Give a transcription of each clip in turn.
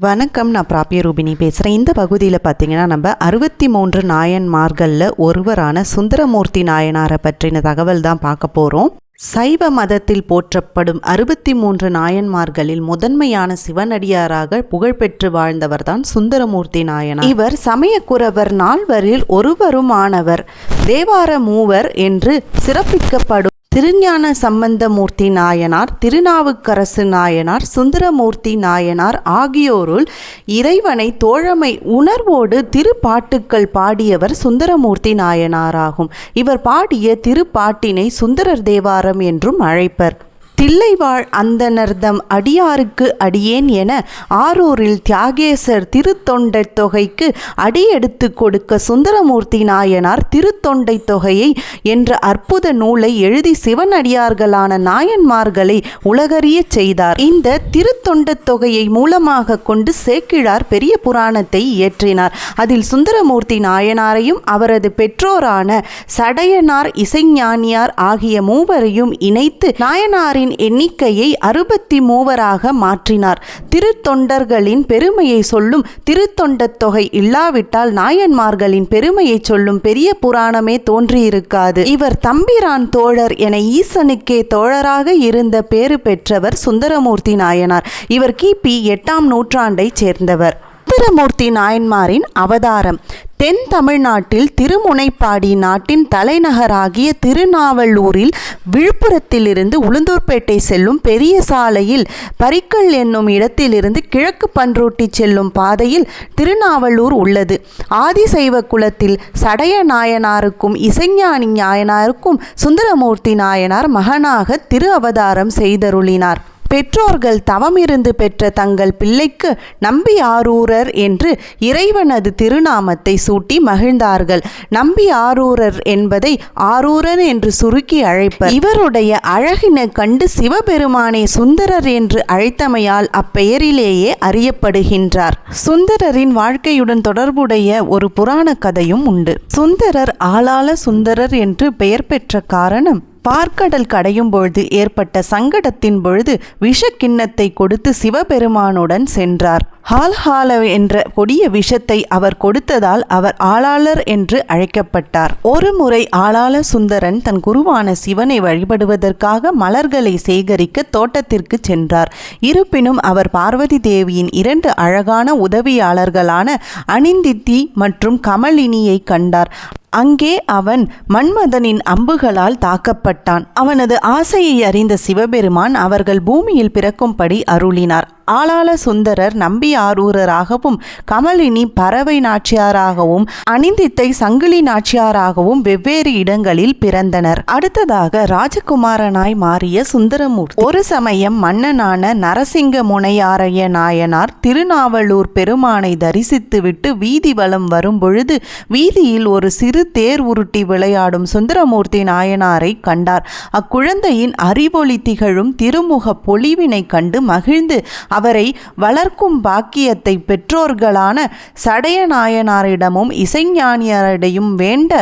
வணக்கம் நான் பிராபிய ரூபினி பேசுகிறேன் இந்த பகுதியில் பார்த்தீங்கன்னா நம்ம அறுபத்தி மூன்று நாயன்மார்களில் ஒருவரான சுந்தரமூர்த்தி நாயனாரை பற்றின தகவல் தான் பார்க்க போகிறோம் சைவ மதத்தில் போற்றப்படும் அறுபத்தி மூன்று நாயன்மார்களில் முதன்மையான சிவனடியாராக புகழ்பெற்று வாழ்ந்தவர் தான் சுந்தரமூர்த்தி நாயனார். இவர் சமயக்குறவர் நால்வரில் ஒருவருமானவர். தேவார மூவர் என்று சிறப்பிக்கப்படும் திருஞான சம்பந்தமூர்த்தி நாயனார் திருநாவுக்கரசு நாயனார் சுந்தரமூர்த்தி நாயனார் ஆகியோருள் இறைவனை தோழமை உணர்வோடு திருப்பாட்டுக்கள் பாடியவர் சுந்தரமூர்த்தி நாயனாராகும். இவர் பாடிய திருப்பாட்டினை சுந்தரர் தேவாரம் என்றும் அழைப்பர். தில்லைவாழ் அந்தனர்தம் அடியாருக்கு அடியேன் என ஆரூரில் தியாகேசர் திருத்தொண்டை தொகைக்கு அடியெடுத்து கொடுக்க சுந்தரமூர்த்தி நாயனார் திருத்தொண்டை தொகையை என்ற அற்புத நூலை எழுதி சிவனடியார்களான நாயன்மார்களை உலகறியச் செய்தார். இந்த திருத்தொண்ட தொகையை மூலமாக கொண்டு சேக்கிழார் பெரிய புராணத்தை இயற்றினார். அதில் சுந்தரமூர்த்தி நாயனாரையும் அவரது பெற்றோரான சடையனார் இசைஞானியார் ஆகிய மூவரையும் இணைத்து நாயனாரின் எண்ணிக்கையை அறுபத்தி மூவராக மாற்றினார். திருத்தொண்டர்களின் பெருமையை சொல்லும் திருத்தொண்டத் தொகை இல்லாவிட்டால் நாயன்மார்களின் பெருமையை சொல்லும் பெரிய புராணமே தோன்றியிருக்காது. இவர் தம்பிரான் தோழர் என ஈசனுக்கே தோழராக இருந்த பேறு பெற்றவர் சுந்தரமூர்த்தி நாயனார். இவர் கிபி எட்டாம் நூற்றாண்டைச் சேர்ந்தவர். சுந்தரமூர்த்தி நாயன்மாரின் அவதாரம். தென் தமிழ்நாட்டில் திருமுனைப்பாடி நாட்டின் தலைநகராகிய திருநாவலூரில் விழுப்புரத்திலிருந்து உளுந்தூர்பேட்டை செல்லும் பெரிய சாலையில் பரிக்கல் என்னும் இடத்திலிருந்து கிழக்கு பன்ருட்டி செல்லும் பாதையில் திருநாவலூர் உள்ளது. ஆதிசைவ குலத்தில் சடைய நாயனாருக்கும் இசைஞானி நாயனாருக்கும் சுந்தரமூர்த்தி நாயனார் மகனாக திரு அவதாரம் செய்தருளினார். பெற்றோர்கள் தவமிருந்து பெற்ற தங்கள் பிள்ளைக்கு நம்பி ஆரூரர் என்று இறைவனது திருநாமத்தை சூட்டி மகிழ்ந்தார்கள். நம்பி ஆரூரர் என்பதை ஆரூரர் என்று சுருக்கி அழைப்பர். இவருடைய அழகினை கண்டு சிவபெருமானை சுந்தரர் என்று அழைத்தமையால் அப்பெயரிலேயே அறியப்படுகின்றார். சுந்தரரின் வாழ்க்கையுடன் தொடர்புடைய ஒரு புராண கதையும் உண்டு. சுந்தரர் ஆளாள சுந்தரர் என்று பெயர் பெற்ற காரணம் பார்க்கடல் கடையும் பொழுது ஏற்பட்ட சங்கடத்தின் பொழுது விஷக்கிண்ணத்தை கொடுத்து சிவபெருமானுடன் சென்றார். ஹால்ஹால என்ற கொடிய விஷத்தை அவர் கொடுத்ததால் அவர் ஆளாளர் என்று அழைக்கப்பட்டார். ஒரு முறை ஆளாள சுந்தரன் தன் குருவான சிவனை வழிபடுவதற்காக மலர்களை சேகரிக்க தோட்டத்திற்கு சென்றார். இருப்பினும் அவர் பார்வதி தேவியின் இரண்டு அழகான உதவியாளர்களான அனிந்தித்தி மற்றும் கமலினியை கண்டார். அங்கே அவன் மன்மதனின் அம்புகளால் தாக்கப்பட்டான். அவனது ஆசையை அறிந்த சிவபெருமான் அவர்கள் பூமியில் பிறக்கும்படி அருளினார். ஆளாள சுந்தரர் நம்பி ஆரூரராகவும் கமலினி பறவை நாச்சியாராகவும் அனிந்தித்தை சங்கிலி நாச்சியாராகவும் வெவ்வேறு இடங்களில் பிறந்தனர். அடுத்ததாக ராஜகுமாரனாய் மாறிய சுந்தரமூர்த்தி. ஒரு சமயம் மன்னனான நரசிங்க முனையாரைய நாயனார் திருநாவலூர் பெருமானை தரிசித்துவிட்டு வீதி வலம் வரும்பொழுது வீதியில் ஒரு சிறு தேர் உருட்டி விளையாடும் சுந்தரமூர்த்தி நாயனாரை கண்டார். அக்குழந்தையின் அறிவொளி திகழும் திருமுக பொலிவினை கண்டு மகிழ்ந்து அவரை வளர்க்கும் பாக்கியத்தை பெற்றோர்களான சடையநாயனாரிடமும் இசைஞானியரிடையும் வேண்ட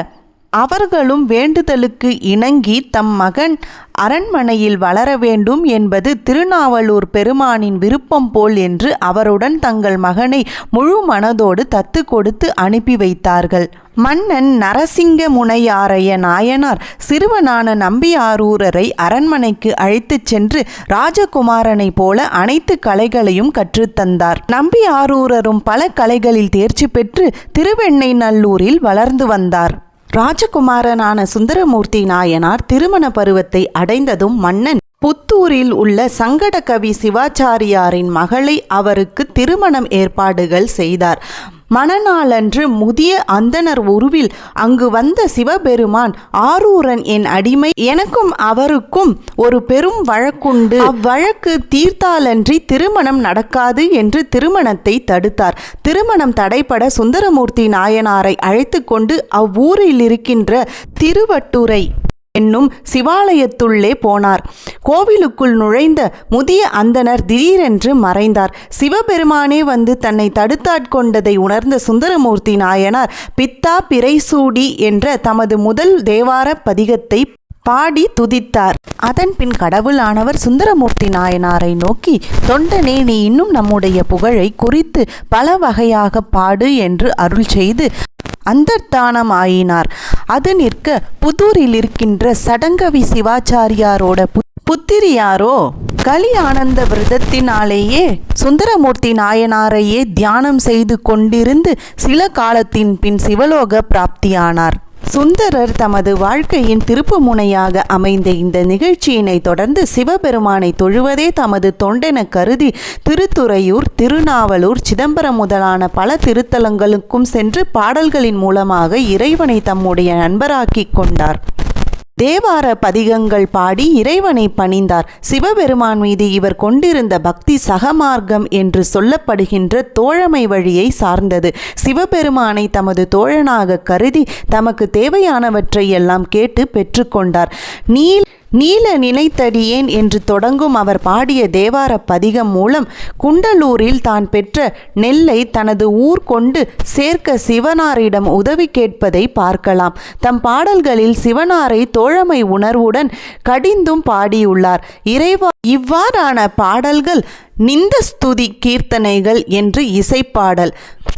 அவர்களும் வேண்டுதலுக்கு இணங்கி தம் மகன் அரண்மனையில் வளர வேண்டும் என்பது திருநாவலூர் பெருமானின் விருப்பம் போல் என்று அவருடன் தங்கள் மகனை முழு மனதோடு தத்து கொடுத்து அனுப்பி வைத்தார்கள். மன்னன் நரசிங்க முனையாரைய நாயனார் சிறுவனான நம்பியாரூரரை அரண்மனைக்கு அழைத்துச் சென்று ராஜகுமாரனைப் போல அனைத்து கலைகளையும் கற்றுத்தந்தார். நம்பியாரூரரும் பல கலைகளில் தேர்ச்சி பெற்று திருவெண்ணை நல்லூரில் வளர்ந்து வந்தார். ராஜகுமாரனான சுந்தரமூர்த்தி நாயனார் திருமண பருவத்தை அடைந்ததும் மன்னன் புத்தூரில் உள்ள சங்கடகவி சிவாச்சாரியாரின் மகளை அவருக்கு திருமணம் ஏற்பாடுகள் செய்தார். மணநாளன்று முதிய அந்தனர் உருவில் அங்கு வந்த சிவபெருமான் ஆரூரன் என் அடிமை எனக்கும் அவருக்கும் ஒரு பெரும் வழக்குண்டு. அவ்வழக்கு தீர்த்தாலன்றி திருமணம் நடக்காது என்று திருமணத்தை தடுத்தார். திருமணம் தடைபட சுந்தரமூர்த்தி நாயனாரை அழைத்து கொண்டு அவ்வூரில் இருக்கின்ற திருவட்டுரை என்னும் சிவாலயத்துள்ளே போனார். கோவிலுக்குள் நுழைந்த முதிய அந்தனர் திடீரென்று மறைந்தார். சிவபெருமானே வந்து தன்னை தடுத்தாட்கொண்டதை உணர்ந்த சுந்தரமூர்த்தி நாயனார் பித்தா பிறைசூடி என்ற தமது முதல் தேவார பதிகத்தை பாடி துதித்தார். அதன் பின் கடவுளானவர் சுந்தரமூர்த்தி நாயனாரை நோக்கி தொண்டனே நீ இன்னும் நம்முடைய புகழை குறித்து பல வகையாக பாடு என்று அருள் செய்து அந்தர்தானமாயினார் அது நிற்க புதூரில் இருக்கின்ற சடங்கவி சிவாச்சாரியாரோட புத்திரியாரோ? கலி ஆனந்த விரதத்தினாலேயே சுந்தரமூர்த்தி நாயனாரையே தியானம் செய்து கொண்டிருந்து சில காலத்தின் பின் சிவலோக பிராப்தியானார். சுந்தரர் தமது வாழ்க்கையின் திருப்புமுனையாக அமைந்த இந்த நிகழ்ச்சியினை தொடர்ந்து சிவபெருமானை தொழுவதே தமது தொண்டென கருதி திருத்துறையூர் திருநாவலூர் சிதம்பரம் முதலான பல திருத்தலங்களுக்கும் சென்று பாடல்களின் மூலமாக இறைவனை தம்முடைய நண்பராக்கிக் கொண்டார். தேவார பதிகங்கள் பாடி இறைவனை பணிந்தார். சிவபெருமான் மீது இவர் கொண்டிருந்த பக்தி சகமார்க்கம் என்று சொல்லப்படுகின்ற தோழமை வழியை சார்ந்தது. சிவபெருமானை தமது தோழனாக கருதி தமக்கு தேவையானவற்றை எல்லாம் கேட்டு பெற்றுக்கொண்டார் நீல நீல நினைத்தடியேன் என்று தொடங்கும் அவர் பாடிய தேவார பதிகம் மூலம் குண்டலூரில் தான் பெற்ற நெல்லை தனது ஊர் கொண்டு சேர்க்க சிவனாரிடம் உதவி கேட்பதை பார்க்கலாம். தம் பாடல்களில் சிவனாரை தோழமை உணர்வுடன் கடிந்தும் பாடியுள்ளார். இறைவா இவ்வாறான பாடல்கள் நிந்த ஸ்துதி கீர்த்தனைகள் என்று இசைப்பாடல்.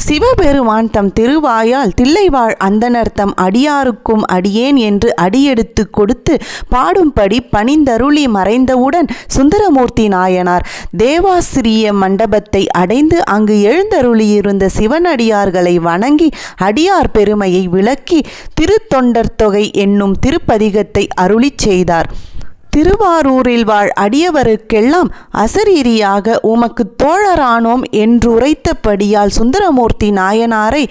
சிவபெருமான் தம் திருவாயால் தில்லைவாழ் அந்தனர் தம் அடியாருக்கும் அடியேன் என்று அடியெடுத்து கொடுத்து பாடும்படி பணிந்தருளி மறைந்தவுடன் சுந்தரமூர்த்தி நாயனார் தேவாசிரிய மண்டபத்தை அடைந்து அங்கு எழுந்தருளியிருந்த சிவனடியார்களை வணங்கி அடியார் பெருமையை விளக்கி திருத்தொண்டர் தொகை என்னும் திருப்பதிகத்தை அருளிச் செய்தார். திருவாரூரில் வாழ் அடியவருக்கெல்லாம் அசரீரியாக உமக்கு தோழரானோம் என்றுரைத்தபடியால் சுந்தரமூர்த்தி நாயனாரை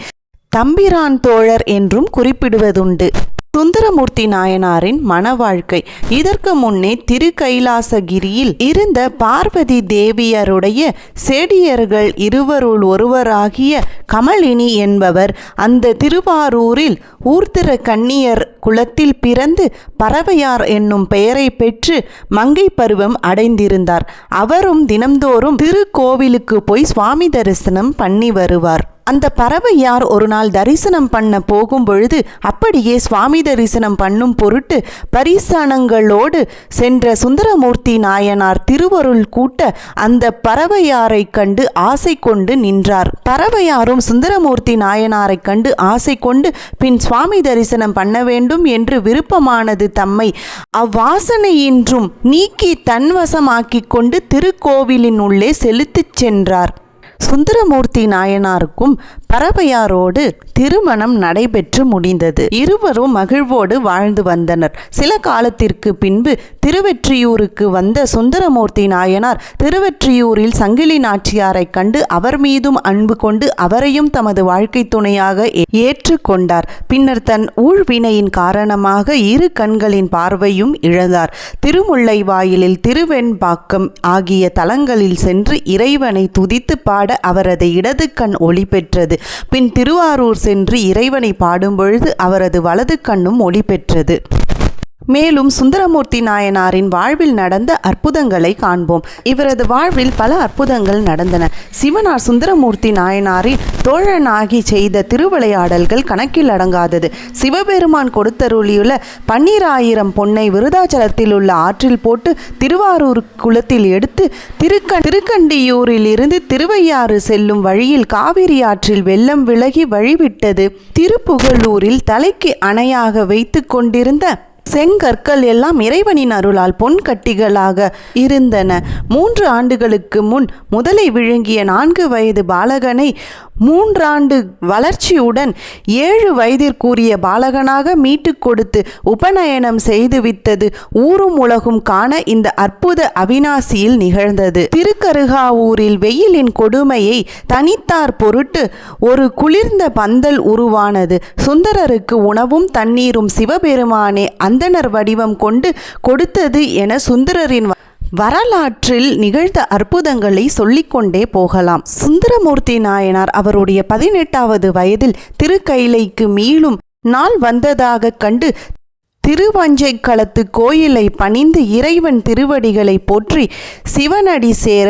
தம்பிரான் தோழர் என்றும் குறிப்பிடுவதுண்டு. சுந்தரமூர்த்தி நாயனாரின் மன வாழ்க்கை. இதற்கு முன்னே திருக்கைலாசகிரியில் இருந்த பார்வதி தேவியருடைய சேடியர்கள் இருவருள் ஒருவராகிய கமலினி என்பவர் அந்த திருவாரூரில் ஊர்திர கன்னியர் குலத்தில் பிறந்து பறவையார் என்னும் பெயரை பெற்று மங்கை பருவம் அடைந்திருந்தார். அவரும் தினம்தோறும் திருக்கோவிலுக்கு போய் சுவாமி தரிசனம் பண்ணி வருவார். அந்த பறவையார் ஒரு நாள் தரிசனம் பண்ண போகும் பொழுது அப்படியே சுவாமி தரிசனம் பண்ணும் பொருட்டு பரிசனங்களோடு சென்ற சுந்தரமூர்த்தி நாயனார் திருவருள் கூட்ட அந்த பறவையாரை கண்டு ஆசை கொண்டு நின்றார். பறவையாரும் சுந்தரமூர்த்தி நாயனாரை கண்டு ஆசை கொண்டு பின் சுவாமி தரிசனம் பண்ண வேண்டும் என்று விருப்பமானது தம்மை அவ்வாசனையின்றும் நீக்கி தன்வசமாக்கிக் கொண்டு திருக்கோவிலின் உள்ளே செலுத்திச் சென்றார். சுந்தரமூர்த்தி நாயனாருக்கும் பறவையாரோடு திருமணம் நடைபெற்று முடிந்தது. இருவரும் மகிழ்வோடு வாழ்ந்து வந்தனர். சில காலத்திற்கு பின்பு திருவெற்றியூருக்கு வந்த சுந்தரமூர்த்தி நாயனார் திருவெற்றியூரில் சங்கிலி நாச்சியாரைக் கண்டு அவர் மீதும் அன்பு கொண்டு அவரையும் தமது வாழ்க்கை துணையாக ஏற்றுக்கொண்டார். பின்னர் தன் ஊழ்வினையின் காரணமாக இரு கண்களின் பார்வையும் இழந்தார். திருமுல்லை வாயிலில் திருவெண்பாக்கம் ஆகிய தலங்களில் சென்று இறைவனை துதித்து பாட அவரது இடது கண் ஒளி பெற்றது. பின் திருவாரூர் சென்று இறைவனை பாடும்பொழுது அவரது வலது கண்ணும் ஒளி பெற்றது. மேலும் சுந்தரமூர்த்தி நாயனாரின் வாழ்வில் நடந்த அற்புதங்களை காண்போம். இவரது வாழ்வில் பல அற்புதங்கள் நடந்தன. சிவனார் சுந்தரமூர்த்தி நாயனாரின் தோழனாகி செய்த திருவிளையாடல்கள் கணக்கில் அடங்காதது. சிவபெருமான் கொடுத்தருளியுள்ள பன்னீராயிரம் பொன்னை விருதாச்சலத்தில் உள்ள ஆற்றில் போட்டு திருவாரூர் குளத்தில் எடுத்து திருக்க திருக்கண்டியூரில் இருந்து திருவையாறு செல்லும் வழியில் காவிரி ஆற்றில் வெள்ளம் விலகி வழிவிட்டது. திருப்புகலூரில் தலைக்கு அணையாக வைத்து கொண்டிருந்த செங்கற்கள் எல்லாம் இறைவனின் அருளால் பொன் கட்டிகளாக இருந்தன. மூன்று ஆண்டுகளுக்கு முன் முதலை விழுங்கிய நான்கு வயது பாலகனை மூன்றாண்டு வளர்ச்சியுடன் ஏழு வயதிற்குரிய பாலகனாக மீட்டுக் கொடுத்து உபநயனம் செய்துவித்தது ஊரும் உலகும் காண இந்த அற்புத அவினாசியில் நிகழ்ந்தது. திருக்கருகாவூரில் வெயிலின் கொடுமையை தனித்தார் பொருட்டு ஒரு குளிர்ந்த பந்தல் உருவானது. சுந்தரருக்கு உணவும் தண்ணீரும் சிவபெருமானே அந்தனர் வடிவம் கொண்டு கொடுத்தது என சுந்தரரின் வரலாற்றில் நிகழ்ந்த அற்புதங்களை சொல்லிக்கொண்டே போகலாம். சுந்தரமூர்த்தி நாயனார் அவருடைய பதினெட்டாவது வயதில் திருக்கைலைக்கு மீளும் நாள் வந்ததாக கண்டு திருவஞ்சைக்களத்து கோயிலை பணிந்து இறைவன் திருவடிகளை போற்றி சிவனடி சேர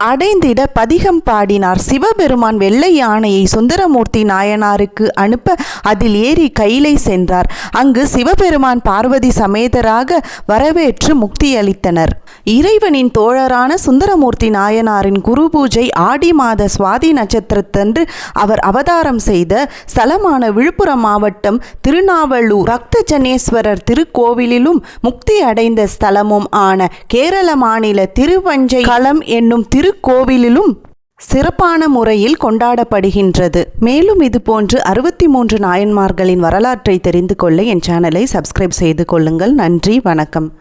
அடைந்திட பதிகம் பாடினார். சிவபெருமான் வெள்ளை யானையை சுந்தரமூர்த்தி நாயனாருக்கு அனுப்ப அதில் ஏறி கையிலை சென்றார். அங்கு சிவபெருமான் பார்வதி சமேதராக வரவேற்று முக்தியளித்தனர். இறைவனின் தோழரான சுந்தரமூர்த்தி நாயனாரின் குரு பூஜை ஆடி மாத சுவாதி நட்சத்திரத்தன்று அவர் அவதாரம் செய்த ஸ்தலமான விழுப்புரம் மாவட்டம் திருநாவலூர் ரக்தஜனேஸ்வரர் திருக்கோவிலிலும் முக்தி அடைந்த ஸ்தலமும் ஆன கேரள மாநில திருவஞ்சை களம் என்னும் திருக்கோவிலிலும் சிறப்பான முறையில் கொண்டாடப்படுகின்றது. மேலும் இதுபோன்று அறுபத்தி மூன்று நாயன்மார்களின் வரலாற்றை தெரிந்து கொள்ள என் சேனலை சப்ஸ்கிரைப் செய்து கொள்ளுங்கள். நன்றி வணக்கம்.